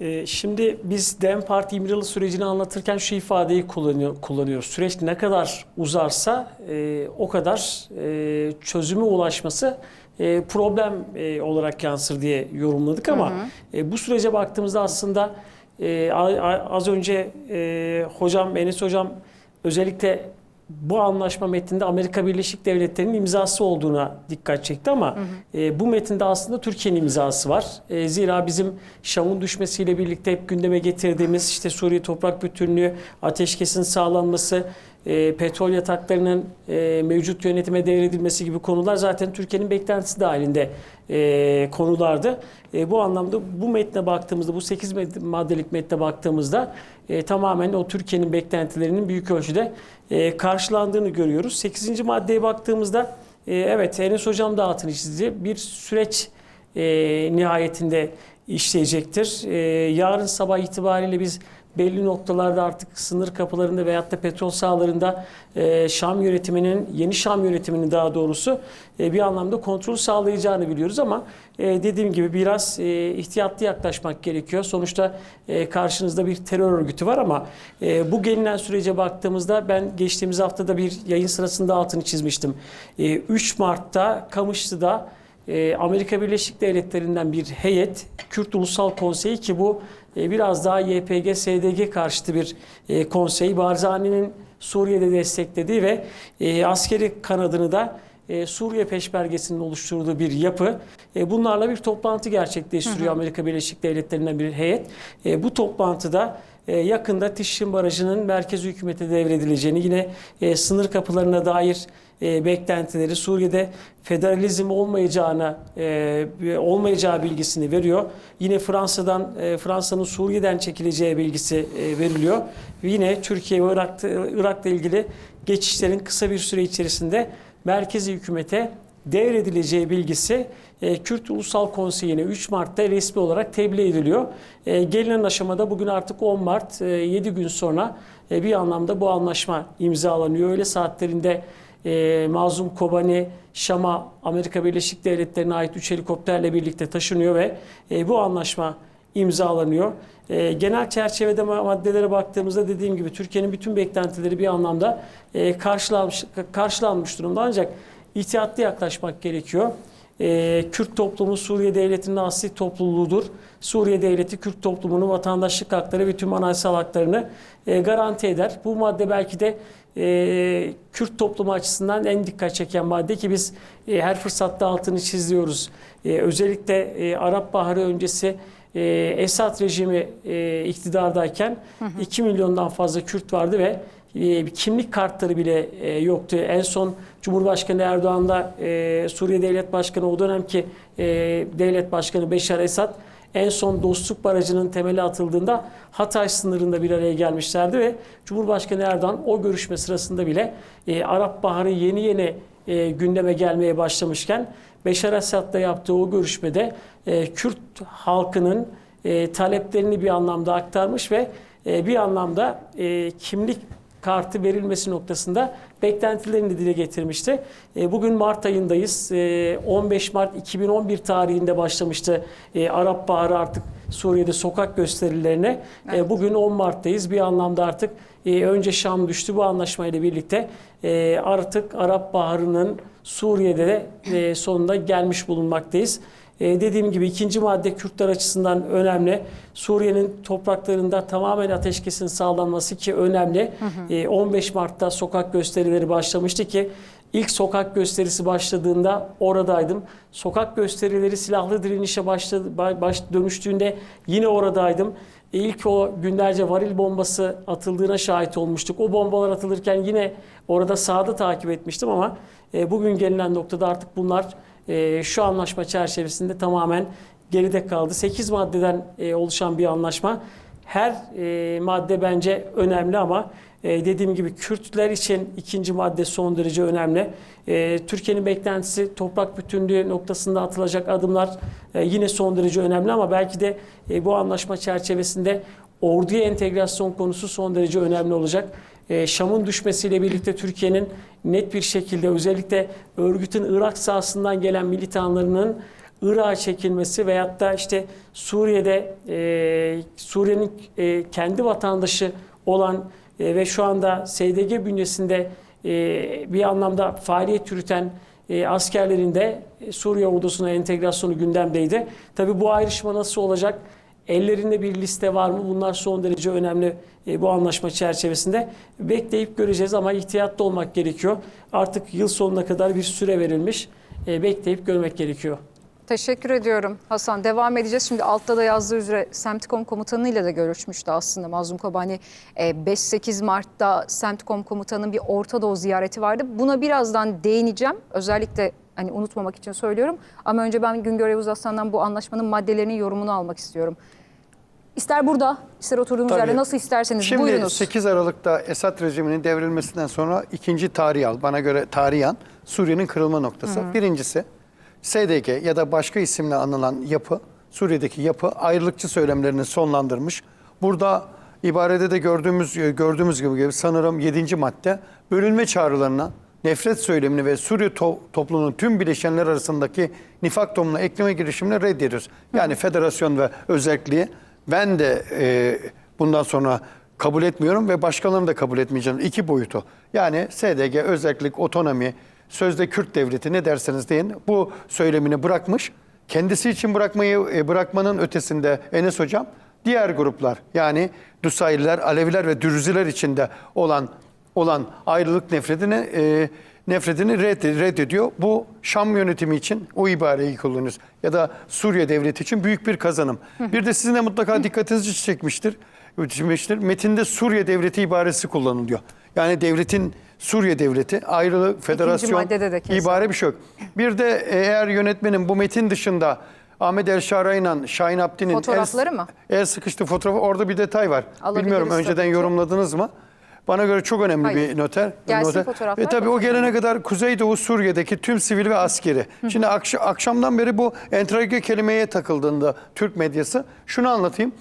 Ee, Şimdi biz DEM Parti 20 yılı sürecini anlatırken şu ifadeyi kullanıyor, kullanıyoruz. Süreç ne kadar uzarsa e, o kadar e, çözüme ulaşması e, problem e, olarak yansır diye yorumladık ama e, bu sürece baktığımızda aslında e, az önce e, hocam Enes hocam özellikle bu anlaşma metninde Amerika Birleşik Devletleri'nin imzası olduğuna dikkat çekti ama e, bu metinde aslında Türkiye'nin imzası var. E, zira bizim Şam'ın düşmesiyle birlikte hep gündeme getirdiğimiz işte Suriye toprak bütünlüğü, ateşkesin sağlanması, e, petrol yataklarının e, mevcut yönetime devredilmesi gibi konular zaten Türkiye'nin beklentisi dahilinde e, konulardı. E, bu anlamda bu metne baktığımızda, bu 8 maddelik metne baktığımızda e, tamamen o Türkiye'nin beklentilerinin büyük ölçüde e, karşılandığını görüyoruz. 8. maddeye baktığımızda e, evet Enes Hocam da altını çizdi. Bir süreç e, nihayetinde işleyecektir. E, yarın sabah itibariyle biz belli noktalarda artık sınır kapılarında veyahut da petrol sahalarında e, Şam yönetiminin, yeni Şam yönetiminin daha doğrusu e, bir anlamda kontrol sağlayacağını biliyoruz ama e, dediğim gibi biraz e, ihtiyatlı yaklaşmak gerekiyor. Sonuçta e, karşınızda bir terör örgütü var ama e, bu gelinen sürece baktığımızda ben geçtiğimiz haftada bir yayın sırasında altını çizmiştim. E, 3 Mart'ta Kamışlı'da e, Amerika Birleşik Devletleri'nden bir heyet, Kürt Ulusal Konseyi ki bu biraz daha YPG, SDG karşıtı bir e, konsey. Barzani'nin Suriye'de desteklediği ve e, askeri kanadını da e, Suriye peşmergesinin oluşturduğu bir yapı. E, bunlarla bir toplantı gerçekleştiriyor Amerika Birleşik Devletleri'nden bir heyet. E, bu toplantıda e, yakında Tişrin Barajı'nın merkez hükümete devredileceğini, yine e, sınır kapılarına dair e, beklentileri, Suriye'de federalizm olmayacağına e, olmayacağı bilgisini veriyor. Yine Fransa'dan e, Fransa'nın Suriye'den çekileceği bilgisi e, veriliyor. Ve yine Türkiye ve Irak'ta, Irak'la ilgili geçişlerin kısa bir süre içerisinde merkezi hükümete devredileceği bilgisi e, Kürt Ulusal Konseyi'ne 3 Mart'ta resmi olarak tebliğ ediliyor. E, gelinen aşamada bugün artık 10 Mart, e, 7 gün sonra e, bir anlamda bu anlaşma imzalanıyor. Öğle saatlerinde e, Mazlum Kobani Şam'a Amerika Birleşik Devletleri'ne ait 3 helikopterle birlikte taşınıyor ve e, bu anlaşma imzalanıyor. E, genel çerçevede ma- maddelere baktığımızda dediğim gibi Türkiye'nin bütün beklentileri bir anlamda e, karşılanmış, karşılanmış durumda ancak ihtiyatlı yaklaşmak gerekiyor. E, Kürt toplumu Suriye Devleti'nin asli topluluğudur. Suriye Devleti Kürt toplumunun vatandaşlık hakları ve tüm anayasal haklarını e, garanti eder. Bu madde belki de e, Kürt toplumu açısından en dikkat çeken madde ki biz e, her fırsatta altını çiziyoruz. E, özellikle e, Arap Baharı öncesi e, Esad rejimi e, iktidardayken 2 milyondan fazla Kürt vardı ve e, kimlik kartları bile e, yoktu. En son Cumhurbaşkanı Erdoğan da e, Suriye Devlet Başkanı o dönemki e, Devlet Başkanı Beşar Esad en son dostluk barajının temeli atıldığında Hatay sınırında bir araya gelmişlerdi ve Cumhurbaşkanı Erdoğan o görüşme sırasında bile e, Arap Baharı yeni yeni e, gündeme gelmeye başlamışken Beşar Esad'la yaptığı o görüşmede e, Kürt halkının e, taleplerini bir anlamda aktarmış ve e, bir anlamda e, kimlik kartı verilmesi noktasında beklentilerini dile getirmişti. E, Bugün Mart ayındayız. E, 15 Mart 2011 tarihinde başlamıştı e, Arap Baharı artık Suriye'de sokak gösterilerine. E, Bugün 10 Mart'tayız. Bir anlamda artık e, önce Şam düştü bu anlaşmayla birlikte e, artık Arap Baharı'nın Suriye'de de e, sonunda gelmiş bulunmaktayız. Ee, dediğim gibi ikinci madde Kürtler açısından önemli. Suriye'nin topraklarında tamamen ateşkesin sağlanması ki önemli. Ee, 15 Mart'ta sokak gösterileri başlamıştı ki ilk sokak gösterisi başladığında oradaydım. Sokak gösterileri silahlı direnişe başladı, ba- baş, dönüştüğünde yine oradaydım. İlk o günlerce varil bombası atıldığına şahit olmuştuk. O bombalar atılırken yine orada sahada takip etmiştim ama e, bugün gelinen noktada artık bunlar e, şu anlaşma çerçevesinde tamamen geride kaldı. 8 maddeden e, oluşan bir anlaşma. Her e, madde bence önemli ama e, dediğim gibi Kürtler için ikinci madde son derece önemli. E, Türkiye'nin beklentisi toprak bütünlüğü noktasında atılacak adımlar yine son derece önemli ama belki de bu anlaşma çerçevesinde orduya entegrasyon konusu son derece önemli olacak. E, Şam'ın düşmesiyle birlikte Türkiye'nin net bir şekilde özellikle örgütün Irak sahasından gelen militanlarının Irak'a çekilmesi veyahut da işte Suriye'de e, Suriye'nin e, kendi vatandaşı olan e, ve şu anda SDG bünyesinde e, bir anlamda faaliyet yürüten e, askerlerin de e, Suriye ordusuna entegrasyonu gündemdeydi. Tabii bu ayrışma nasıl olacak? Ellerinde bir liste var mı? Bunlar son derece önemli e, bu anlaşma çerçevesinde. Bekleyip göreceğiz ama ihtiyatlı olmak gerekiyor. Artık yıl sonuna kadar bir süre verilmiş. E, bekleyip görmek gerekiyor. Teşekkür ediyorum Hasan. Devam edeceğiz. Şimdi altta da yazdığı üzere Semtkom komutanıyla da görüşmüştü aslında Mazlum Kobani. E, 5-8 Mart'ta Semtkom komutanının bir Orta Doğu ziyareti vardı. Buna birazdan değineceğim. Özellikle hani unutmamak için söylüyorum. Ama önce ben Güngör Yavuz Aslan'dan bu anlaşmanın maddelerinin yorumunu almak istiyorum. İster burada, ister oturduğunuz Tabii. yerde nasıl isterseniz Şimdi buyurunuz. 8 Aralık'ta Esad rejiminin devrilmesinden sonra ikinci tarih al. Bana göre tarihan Suriye'nin kırılma noktası. Birincisi SDG ya da başka isimle anılan yapı, Suriye'deki yapı ayrılıkçı söylemlerini sonlandırmış. Burada ibarede de gördüğümüz gördüğümüz gibi sanırım 7. madde bölünme çağrılarına nefret söylemini ve Suriye to- toplumunun tüm bileşenler arasındaki nifak tohumuna ekleme girişimini reddediyoruz. Yani federasyon ve özelliği ben de e, bundan sonra kabul etmiyorum ve başkalarını da kabul etmeyeceğim. İki boyutu. Yani SDG, özellik, otonomi, sözde Kürt devleti ne derseniz deyin bu söylemini bırakmış. Kendisi için bırakmayı e, bırakmanın ötesinde Enes Hocam diğer gruplar yani Dusayliler, Aleviler ve Dürziler içinde olan olan ayrılık nefretini e, nefretini red- reddediyor. Bu Şam yönetimi için o ibareyi kullanıyoruz. Ya da Suriye devleti için büyük bir kazanım. Bir de sizin de mutlaka dikkatinizi çekmiştir. çekmiştir. Metinde Suriye devleti ibaresi kullanılıyor. Yani devletin Suriye devleti ayrılık, federasyon de ibare bir şey yok. Bir de eğer yönetmenin bu metin dışında Ahmet El Şaray'la Şahin Abdi'nin el, mı? el sıkıştı fotoğrafı orada bir detay var. Bilmiyorum önceden yorumladınız mı? Bana göre çok önemli Hayır. bir noter. Gelsin noter. fotoğraflar, Ve tabii o gelene kadar Kuzeydoğu Suriye'deki tüm sivil ve askeri. Şimdi akş- akşamdan beri bu entrige kelimeye takıldığında Türk medyası şunu anlatayım.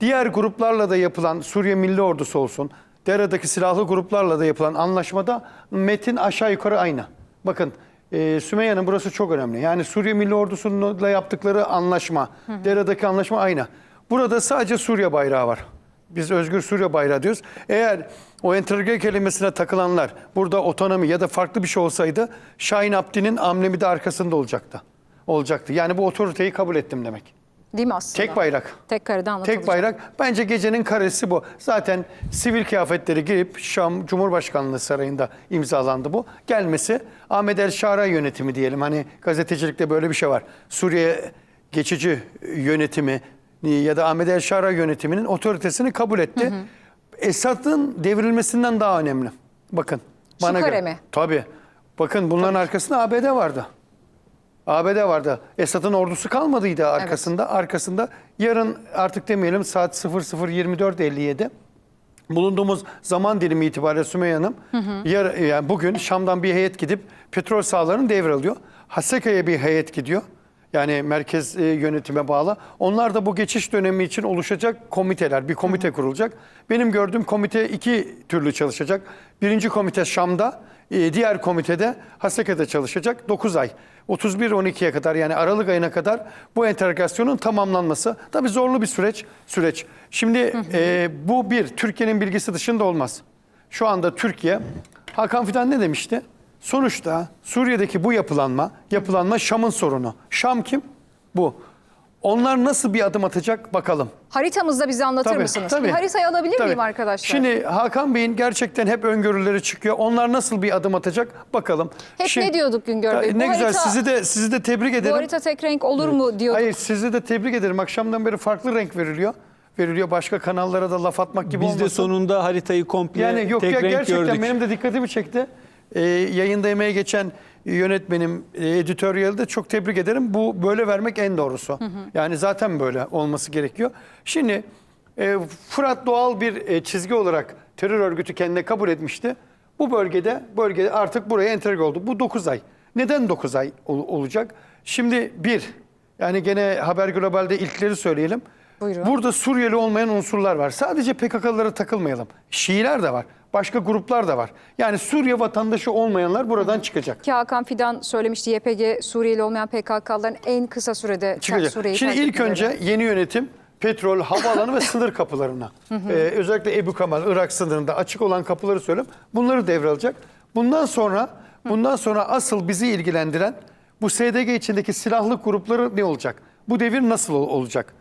Diğer gruplarla da yapılan Suriye Milli Ordusu olsun, Dere'deki silahlı gruplarla da yapılan anlaşmada metin aşağı yukarı aynı. Bakın e, Sümeyye Hanım burası çok önemli. Yani Suriye Milli Ordusu'yla yaptıkları anlaşma, Dere'deki anlaşma aynı. Burada sadece Suriye bayrağı var. Biz Özgür Suriye bayrağı diyoruz. Eğer o enterge kelimesine takılanlar burada otonomi ya da farklı bir şey olsaydı Şahin Abdi'nin amblemi de arkasında olacaktı. Olacaktı. Yani bu otoriteyi kabul ettim demek. Değil mi aslında? Tek bayrak. Tek karede anlatılacak. Tek bayrak. Bence gecenin karesi bu. Zaten sivil kıyafetleri giyip Şam Cumhurbaşkanlığı Sarayı'nda imzalandı bu. Gelmesi Ahmet El Şara yönetimi diyelim. Hani gazetecilikte böyle bir şey var. Suriye geçici yönetimi ya da Ahmet El Şara yönetiminin otoritesini kabul etti. Esad'ın devrilmesinden daha önemli. Bakın. Bana kare göre. mi? Tabii. Bakın bunların arkasında ABD vardı. ABD vardı. Esad'ın ordusu kalmadıydı arkasında. Arkasında yarın artık demeyelim saat 00.24.57 bulunduğumuz zaman dilimi itibariyle Sümeyye Hanım Yar, yani bugün Şam'dan bir heyet gidip petrol sahalarını devralıyor. Haseka'ya bir heyet gidiyor. Yani merkez e, yönetime bağlı. Onlar da bu geçiş dönemi için oluşacak komiteler, bir komite kurulacak. Benim gördüğüm komite iki türlü çalışacak. Birinci komite Şam'da, e, diğer komitede Haseka'da çalışacak 9 ay. 31-12'ye kadar yani Aralık ayına kadar bu entegrasyonun tamamlanması. Tabii zorlu bir süreç. süreç. Şimdi e, bu bir Türkiye'nin bilgisi dışında olmaz. Şu anda Türkiye, Hakan Fidan ne demişti? Sonuçta Suriye'deki bu yapılanma, yapılanma Şam'ın sorunu. Şam kim? Bu. Onlar nasıl bir adım atacak bakalım. Haritamızda bize anlatır mısınız? Bir haritayı alabilir tabii. miyim arkadaşlar? Şimdi Hakan Bey'in gerçekten hep öngörüleri çıkıyor. Onlar nasıl bir adım atacak bakalım. Hep Şimdi- ne diyorduk Güngör Bey? Ne Bu güzel harita- sizi de sizi de tebrik Bu ederim. harita tek renk olur mu diyorduk. Hayır sizi de tebrik ederim. Akşamdan beri farklı renk veriliyor. Veriliyor başka kanallara da laf atmak gibi Biz olmasın. de sonunda haritayı komple Yani yok tek ya renk gerçekten gördük. benim de dikkatimi çekti. Ee, yayında emeğe geçen yönetmenim e, editoryalde çok tebrik ederim. Bu böyle vermek en doğrusu. Yani zaten böyle olması gerekiyor. Şimdi e, Fırat doğal bir e, çizgi olarak terör örgütü kendine kabul etmişti. Bu bölgede bölgede artık buraya entegre oldu. Bu 9 ay. Neden 9 ay ol- olacak? Şimdi bir yani gene Haber Global'de ilkleri söyleyelim. Buyurun. Burada Suriyeli olmayan unsurlar var. Sadece PKK'lılara takılmayalım. Şiiler de var. Başka gruplar da var. Yani Suriye vatandaşı olmayanlar buradan çıkacak. Ki Hakan Fidan söylemişti YPG Suriyeli olmayan PKK'ların en kısa sürede çıkacak. Suriye'yi Şimdi ilk etmeleri. önce yeni yönetim petrol, havaalanı ve sınır kapılarına. Ee, özellikle Ebu Kamal, Irak sınırında açık olan kapıları söyleyeyim. Bunları devralacak. Bundan sonra bundan sonra asıl bizi ilgilendiren bu SDG içindeki silahlı grupları ne olacak? Bu devir nasıl ol- olacak?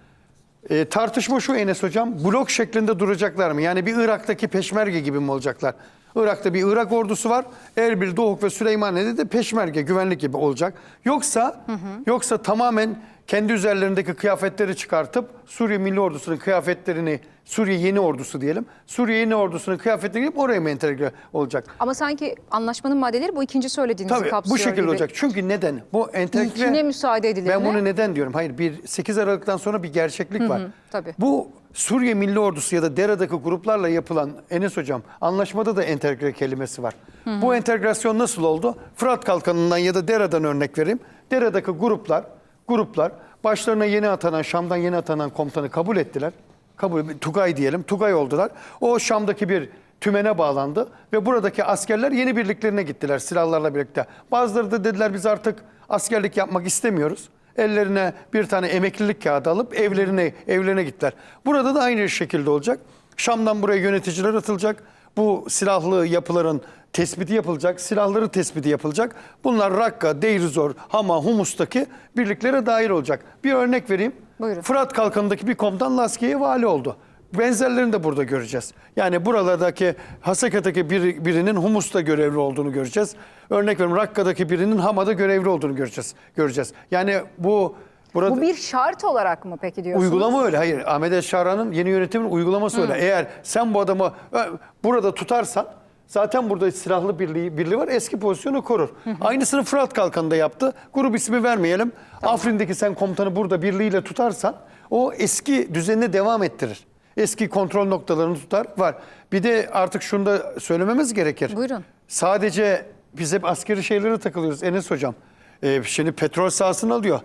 Ee, tartışma şu Enes Hocam, blok şeklinde duracaklar mı? Yani bir Irak'taki peşmerge gibi mi olacaklar? Irak'ta bir Irak ordusu var. Erbil, Doğuk ve Süleymaniye'de de peşmerge, güvenlik gibi olacak. Yoksa yoksa tamamen kendi üzerlerindeki kıyafetleri çıkartıp Suriye Milli Ordusu'nun kıyafetlerini, Suriye Yeni Ordusu diyelim. Suriye Yeni Ordusu'nun kıyafetlerini giyip oraya mı entegre olacak? Ama sanki anlaşmanın maddeleri bu ikinci söylediğinizi Tabii kapsıyor bu şekilde gibi. olacak. Çünkü neden? Bu entegre... İlkine müsaade edilir Ben mi? bunu neden diyorum? Hayır bir 8 Aralık'tan sonra bir gerçeklik var. tabii. Bu Suriye Milli Ordusu ya da DERA'daki gruplarla yapılan Enes Hocam anlaşmada da entegre kelimesi var. Bu entegrasyon nasıl oldu? Fırat Kalkanı'ndan ya da DERA'dan örnek vereyim. DERA'daki gruplar, gruplar başlarına yeni atanan, Şam'dan yeni atanan komutanı kabul ettiler. Kabul, Tugay diyelim, Tugay oldular. O Şam'daki bir tümene bağlandı ve buradaki askerler yeni birliklerine gittiler silahlarla birlikte. Bazıları da dediler biz artık askerlik yapmak istemiyoruz. Ellerine bir tane emeklilik kağıdı alıp evlerine evlerine gittiler. Burada da aynı şekilde olacak. Şam'dan buraya yöneticiler atılacak. Bu silahlı yapıların tespiti yapılacak, silahları tespiti yapılacak. Bunlar Rakka, Deir Zor, Hama, Humus'taki birliklere dahil olacak. Bir örnek vereyim. Buyurun. Fırat Kalkanı'ndaki bir komutan Laskiye'ye vali oldu. Benzerlerini de burada göreceğiz. Yani buralardaki Hasaka'daki bir, birinin Humus'ta görevli olduğunu göreceğiz. Örnek veriyorum Rakka'daki birinin Hama'da görevli olduğunu göreceğiz. Göreceğiz. Yani bu burada Bu bir şart olarak mı peki diyorsunuz? uygulama öyle. Hayır Ahmet Eşşara'nın yeni yönetimin uygulaması öyle. Eğer sen bu adamı ö, burada tutarsan zaten burada silahlı birliği, birliği var. Eski pozisyonu korur. Aynısını Fırat Kalkanı'nda yaptı. Grup ismi vermeyelim. Afrin'deki sen komutanı burada birliğiyle tutarsan o eski düzenine devam ettirir. Eski kontrol noktalarını tutar. Var. Bir de artık şunu da söylememiz gerekir. Buyurun. Sadece biz hep askeri şeylere takılıyoruz Enes Hocam. Ee, şimdi petrol sahasını alıyor.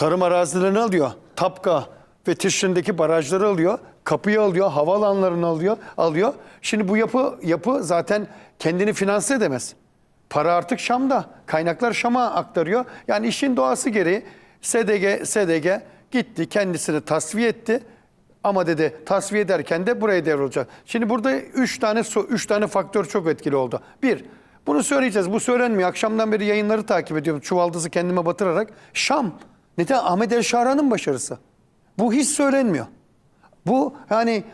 Tarım arazilerini alıyor. Tapka ve Tişrin'deki barajları alıyor. Kapıyı alıyor, havaalanlarını alıyor, alıyor. Şimdi bu yapı yapı zaten kendini finanse edemez. Para artık Şam'da. Kaynaklar Şam'a aktarıyor. Yani işin doğası gereği SDG SDG gitti, kendisini tasfiye etti. Ama dedi tasfiye ederken de buraya devrolacak. Şimdi burada üç tane üç tane faktör çok etkili oldu. Bir, bunu söyleyeceğiz. Bu söylenmiyor. Akşamdan beri yayınları takip ediyorum. Çuvaldızı kendime batırarak. Şam. Neden? Ahmet El Şara'nın başarısı. Bu hiç söylenmiyor. Bu hani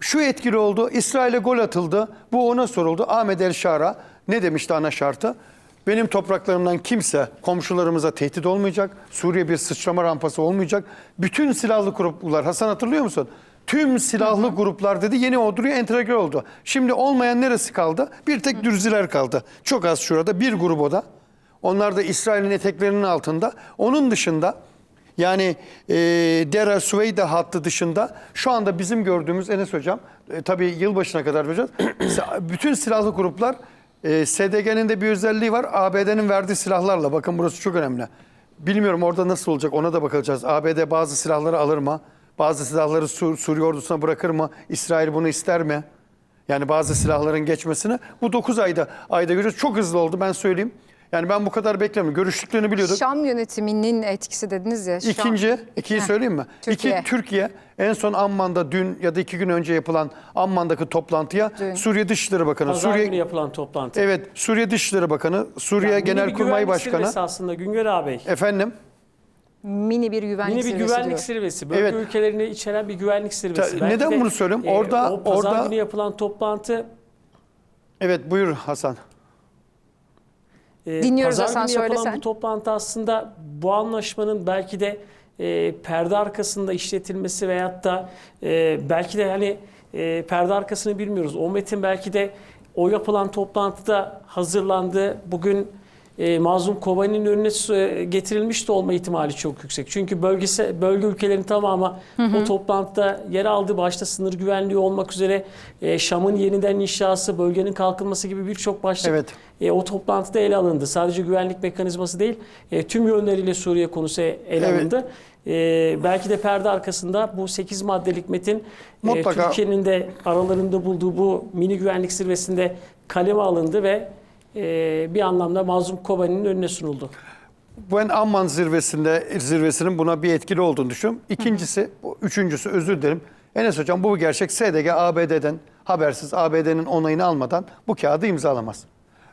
şu etkili oldu. İsrail'e gol atıldı. Bu ona soruldu. Ahmet El Şara ne demişti ana şartı? Benim topraklarımdan kimse komşularımıza tehdit olmayacak. Suriye bir sıçrama rampası olmayacak. Bütün silahlı gruplar Hasan hatırlıyor musun? Tüm silahlı gruplar dedi yeni orduya entegre oldu. Şimdi olmayan neresi kaldı? Bir tek dürziler kaldı. Çok az şurada bir grubu da. Onlar da İsrail'in eteklerinin altında. Onun dışında yani e, Dera Süveyda hattı dışında şu anda bizim gördüğümüz Enes Hocam e, tabii yılbaşına kadar vereceğiz. bütün silahlı gruplar e, SDG'nin de bir özelliği var. ABD'nin verdiği silahlarla bakın burası çok önemli. Bilmiyorum orada nasıl olacak ona da bakacağız. ABD bazı silahları alır mı? Bazı silahları Sur- Suriye ordusuna bırakır mı? İsrail bunu ister mi? Yani bazı silahların geçmesini bu 9 ayda ayda görüyoruz. Çok hızlı oldu ben söyleyeyim. Yani ben bu kadar beklemiyorum. Görüştüklerini biliyorduk. Şam yönetiminin etkisi dediniz ya. Şam. İkinci, ikiyi Heh. söyleyeyim mi? Türkiye. İki, Türkiye en son Amman'da dün ya da iki gün önce yapılan Amman'daki toplantıya Dün. Suriye Dışişleri Bakanı, Pazar Suriye günü yapılan toplantı. Evet, Suriye Dışişleri Bakanı, Suriye Yani mini bir Genelkurmay Başkanı. zirvesi aslında Güngör ağabey. Efendim? Mini bir güvenlik Yine bir zirvesi güvenlik diyor. zirvesi. Bölge Evet. ülkelerini içeren bir güvenlik zirvesi. Ta- Belki neden de, bunu söylüyorum? e, Orada- o pazar orada- günü yapılan toplantı Evet, buyur Hasan. E, Dinliyoruz pazar Hasan, günü yapılan söyle sen. bu toplantı aslında bu anlaşmanın belki de e, perde arkasında işletilmesi veyahut da e, belki de hani e, perde arkasını bilmiyoruz. O metin belki de o yapılan toplantıda hazırlandı. Bugün e, Mazlum Kobani'nin önüne su- getirilmiş de olma ihtimali çok yüksek. Çünkü bölgesi, bölge ülkelerin tamamı o toplantıda yer aldı. Başta sınır güvenliği olmak üzere e, Şam'ın yeniden inşası, bölgenin kalkınması gibi birçok başlık Evet. e, o toplantıda ele alındı. Sadece güvenlik mekanizması değil, e, tüm yönleriyle Suriye konusu ele Evet. alındı. E, belki de perde arkasında bu 8 maddelik metin e, Mutlaka. Türkiye'nin de aralarında bulduğu bu mini güvenlik zirvesinde kaleme alındı ve e, bir anlamda Mazlum Kobani'nin önüne sunuldu. Ben Amman zirvesinde zirvesinin buna bir etkili olduğunu düşünüyorum. İkincisi, bu üçüncüsü özür dilerim. Enes Hocam bu gerçek. SDG ABD'den habersiz ABD'nin onayını almadan bu kağıdı imzalamaz.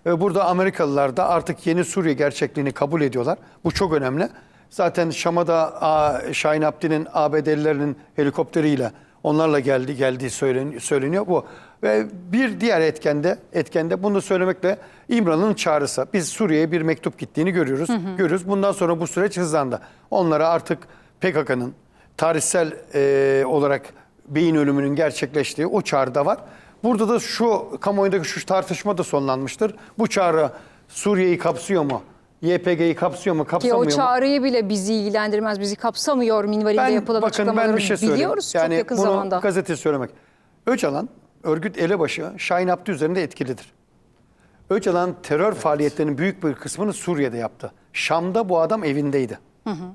Burada Amerikalılar da artık yeni Suriye gerçekliğini kabul ediyorlar. Bu çok önemli. Zaten Şam'a da Şahin Abdi'nin ABD'lilerinin helikopteriyle onlarla geldi geldiği söylen- söyleniyor bu. Ve bir diğer etkende etkende bunu söylemekle İmralı'nın çağrısı. Biz Suriye'ye bir mektup gittiğini görüyoruz. Görüyoruz. Bundan sonra bu süreç hızlandı. Onlara artık PKK'nın tarihsel e, olarak beyin ölümünün gerçekleştiği o çağrıda var. Burada da şu kamuoyundaki şu tartışma da sonlanmıştır. Bu çağrı Suriye'yi kapsıyor mu? YPG'yi kapsıyor mu, Ki kapsamıyor o mu? çağrıyı bile bizi ilgilendirmez, bizi kapsamıyor minvalinde yapılan bakın açıklamaları ben bir şey biliyoruz yani çok yakın bunu zamanda. gazete söylemek. Öcalan örgüt elebaşı Şahin Abdi üzerinde etkilidir. Öcalan terör faaliyetlerinin büyük bir kısmını Suriye'de yaptı. Şam'da bu adam evindeydi.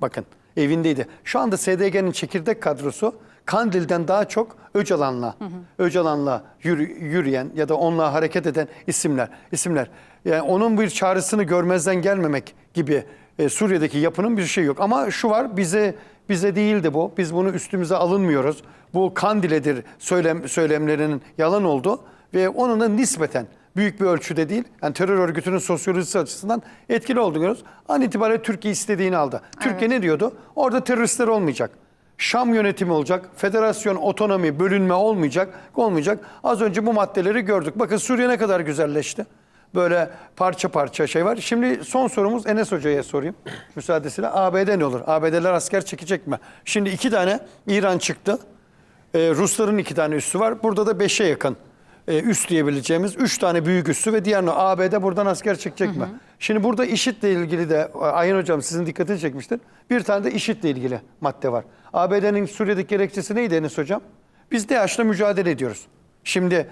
Bakın evindeydi. Şu anda SDG'nin çekirdek kadrosu Kandil'den daha çok Öcalan'la Öcalan'la yürü- yürüyen ya da onunla hareket eden isimler. isimler. Yani onun bir çağrısını görmezden gelmemek gibi e, Suriye'deki yapının bir şey yok. Ama şu var bize bize değildi bu. Biz bunu üstümüze alınmıyoruz. Bu Kandil'edir söylem, söylemlerinin yalan oldu ve onun da nispeten büyük bir ölçüde değil. Yani terör örgütünün sosyolojisi açısından etkili olduğunu görüyoruz. An itibariyle Türkiye istediğini aldı. Türkiye ne diyordu? Orada teröristler olmayacak. Şam yönetimi olacak. Federasyon, otonomi, bölünme olmayacak. Olmayacak. Az önce bu maddeleri gördük. Bakın Suriye ne kadar güzelleşti. Böyle parça parça şey var. Şimdi son sorumuz Enes Hoca'ya sorayım. Müsaadesiyle ABD ne olur? ABD'ler asker çekecek mi? Şimdi iki tane İran çıktı. Ee, Rusların iki tane üssü var. Burada da beşe yakın e, üst diyebileceğimiz üç tane büyük üssü ve diğer ABD buradan asker çekecek mi? Şimdi burada IŞİD'le ilgili de Ayhan Hocam sizin dikkatini çekmiştir. Bir tane de IŞİD'le ilgili madde var. ABD'nin Suriye'deki gerekçesi neydi Enes Hocam? Biz DAEŞ'le mücadele ediyoruz. Şimdi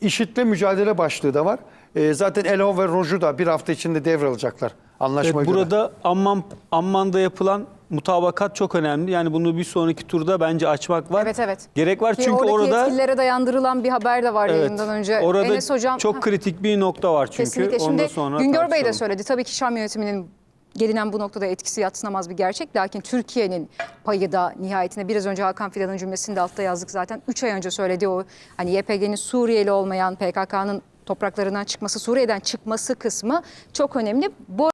IŞİD'le mücadele başlığı da var. E, zaten Elov ve Roj'u da bir hafta içinde devralacaklar. Anlaşma Evet, göre. burada Amman Amman'da yapılan mutabakat çok önemli. Yani bunu bir sonraki turda bence açmak var. Evet evet. Gerek var Ki çünkü oradaki orada yetkililere dayandırılan bir haber de var evet, yayından önce. orada Enes Hocam çok Ha, kritik bir nokta var çünkü. kesinlikle. Ondan Şimdi sonra Güngör Bey de söyledi. Tabii ki Şam yönetiminin gelinen bu noktada etkisi yatsınamaz bir gerçek. Lakin Türkiye'nin payı da nihayetinde biraz önce Hakan Fidan'ın cümlesinde altta yazdık zaten. 3 ay önce söylediği o hani YPG'nin Suriyeli olmayan PKK'nın topraklarından çıkması, Suriye'den çıkması kısmı çok önemli. Bu